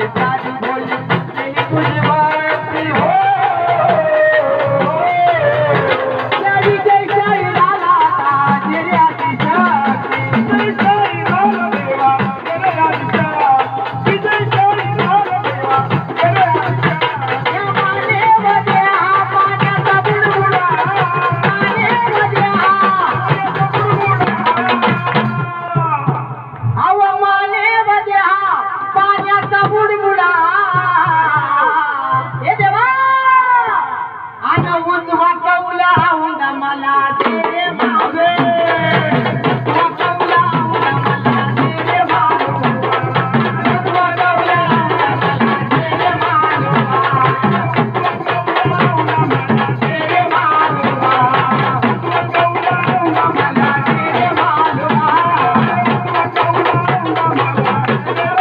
Bye. वाकवला मला. तेरे मावे